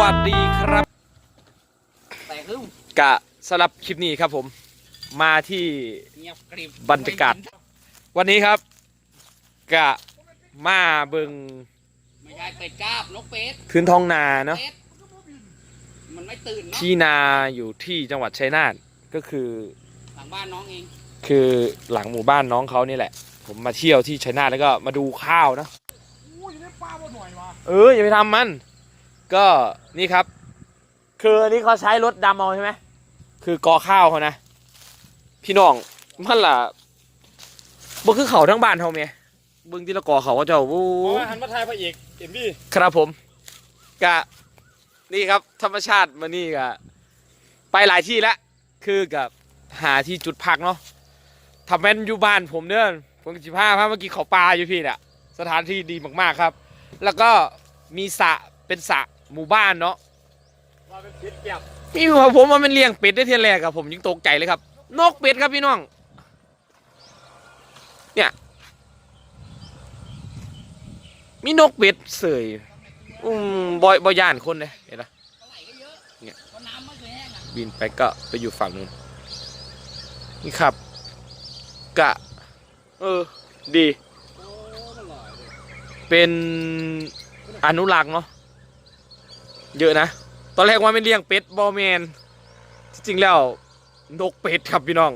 วัสดีครับ แต่คือกะสำหรับคลิปนี้ครับผม มาที่เงียบกริบบรรยากาศวันนี้ครับ กะมาเบิงไม่ใช่เป็ดกาบนกเป็ดพื้นท้องนาเนาะเป็ดมันไม่ตื่นเนาะที่นาอยู่ที่จังหวัดชัยนาทก็คือ หลังบ้านน้องเอง คือหลังหมู่บ้านน้องเขานี่แหละ ผมมาเที่ยวที่ชัยนาทแล้วก็มาดูข้าวนะอุ้ยได้ป้าบ่หน่อยวะเอออย่าไปทำมัน ก็นี่ครับ คืออันนี้เขาใช้รถดำเอาใช่ไหมคือกอข้าวเขานะ พี่น้องมันล่ะบ่คือเขาทั้งบ้านเขาเมียเบิ่งที่ละกอเขาก็จะโอ้เพราะว่าหันมาทายพระเอกเอ็มบี้ครับผมกะนี่ครับ ธรรมชาติมานี่กะไปหลายที่แล้วคือกับหาที่จุดพักเนาะทำแม่นอยู่บ้านผมเด้อผมสิพาพาเมื่อกี้เขาปลาอยู่พี่เนี่ยสถานที่ดีมากๆครับ แล้วก็มีสระเป็นสระ หมู่บ้านเนาะว่าเป็นพิษเปียบมีหัวผมว่ามันเลี้ยงเป็ดได้เทียแรกอะผมยังตกใจเลยครับ นกเป็ดครับพี่น้อง เนี่ย มีนกเป็ดเสยอืมบอยบอยย่านคนเลยเห็นปะปลาไหลก็เยอะเนี่ยเพราะน้ำไม่เคยแห้งอะบินไปก็ไปอยู่ฝั่งนู้นนี่ครับ กะ เออ ดีโอ้มันลอยเลยเป็นอนุรักษ์เนาะ เยอะนะ ตอนแรกว่าไม่เลี้ยงเป็ดบอแมนจริงแล้วนกเป็ดครับพี่น้อง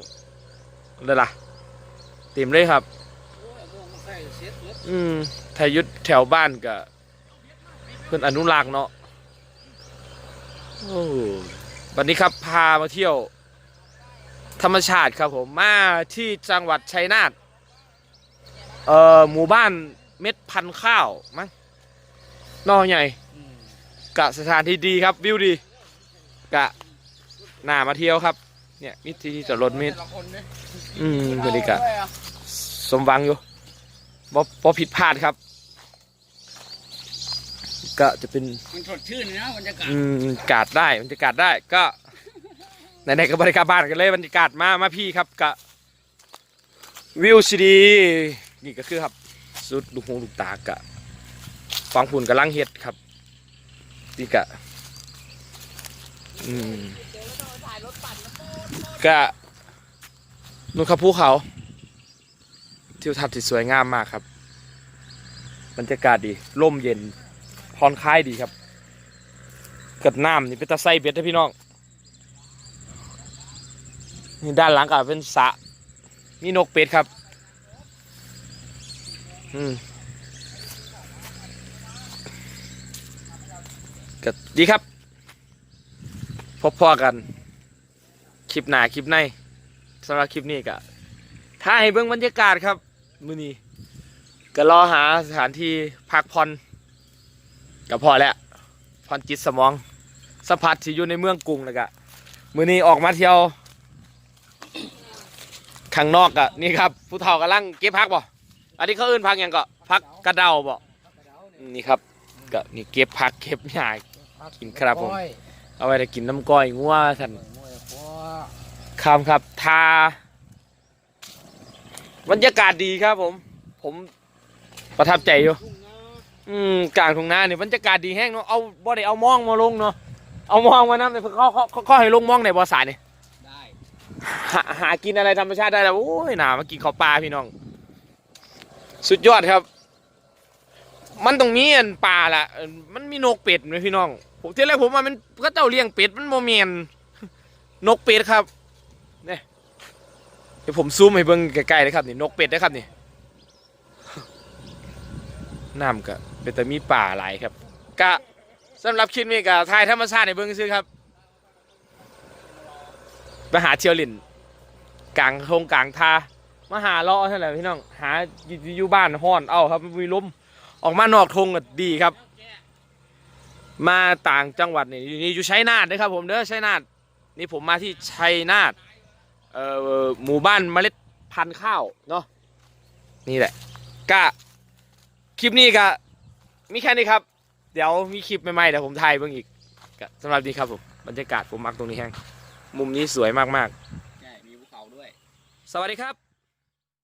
เลยล่ะเต็มเลยครับ อืมไทยยุทธแถวบ้านกับเพื่อนอนุรักษ์เนาะโอ้วันนี้ครับพามาเที่ยว ธรรมชาติครับผมมาที่จังหวัดชัยนาทเอ่อหมู่บ้านเม็ดพันข้าวมั้งนอใหญ่ กะสถานที่ดีครับวิวดีกะน่ามาเที่ยวครับ เนี่ยมิที่ที่จอดรถมิดแต่ละคนเนี่ยอืมบรรยากาศด้วยอะสมหวังอยู่บ่บ่ผิดพลาดครับ ก็จะเป็นมันสดชื่นนะบรรยากาศอืมกาดได้บรรยากาศได้ก็ไหนๆก็บรรยากาศบ้านกันเลยบรรยากาศมามาพี่ครับกะวิวซีดีนี่ก็คือครับ สุดลูกหูลูกตากะฟังผุนกำลังเฮ็ดครับ นี่กะอืมเจอแล้วก็ถ่ายรถปั่นนะโป๊ะกะนู่นครับภูเขาทิวทัศน์ที่สวยงามมากครับบรรยากาศดีร่มเย็นผ่อนคลายดีครับเกิดน้ำนี่เป็นตะไซเบ็ดนะพี่น้องนี่ด้านหลังก็เป็นสระมีนกเป็ดครับ อืม ก็ดีครับ พบพ่อกัน คลิปหน้าคลิปในสำหรับคลิปนี้ก็ถ้าให้เบิ่งบรรยากาศครับ มือนี้ก็รอหาสถานที่พักผ่อนก็พอแล้วผ่อนจิตสมองสัมผัสที่อยู่ในเมืองกรุงแล้วก็มือนี้ออกมาเที่ยวข้างนอกก็นี่ครับผู้เฒ่ากำลังเก็บพักบ่อันนี้เขาเอิ้นพักยังก็พักกระเดาบ่นี่ครับ ก็นี่เก็บพักเก็บหญ้า กินครับผม เอาไว้จะกินน้ำก้อยงัวท่านคำครับทาบรรยากาศดีครับผม ผมประทับใจอยู่ทุ่งนาอืมกลางทุ่งนาเนี่ยบรรยากาศดีแห้งเนาะเอาบ่ได้เอามองมาลงเนาะเอามองมานั่งแต่เพิ่นเขาเขาเขาเขาให้ลงมองในบ่อสาเนี่ยได้หาหากินอะไรธรรมชาติได้แล้วโอ้ยหนามากินข้าวปลาพี่น้อง สุดยอดครับ มันตรงนี้อันปลาละมันมีนกเป็ดไหมพี่น้องผมที่แรกผมว่ามันก็เจ้าเลี้ยงเป็ดมันโมเมนนกเป็ดครับเนี่ยเดี๋ยวผมซูมให้เบิ่งใกล้ๆเลยครับนี่นกเป็ดนะครับนี่น้ำก็เป็นแต่มีป่าหลายครับกะสำหรับคลิปนี้ก็ถ่ายธรรมชาติในเบิ่งซื้อครับไปหาเทียวลินกลางทงกลางทามาหาเลาะเท่าไหร่พี่น้อง หาอยู่บ้านห้อน เอ้าครับมีลม ออกมานอกทงก็ดีครับ มาต่างจังหวัดนี่อยู่นี่อยู่ชัยนาทนะครับผมเด้อชัยนาทนี่ผมมาที่ชัยนาทเอ่อหมู่บ้านเมล็ดพันธุ์ข้าวเนาะนี่แหละก็คลิปนี้ก็มีแค่นี้ครับ เดี๋ยวมีคลิปใหม่ๆเดี๋ยวผมถ่ายเบิ่งอีกก็สำหรับนี้ครับผมบรรยากาศผมมักตรงนี้แห้งมุมนี้สวยมากใช่ มีภูเขาด้วยๆสวัสดีครับ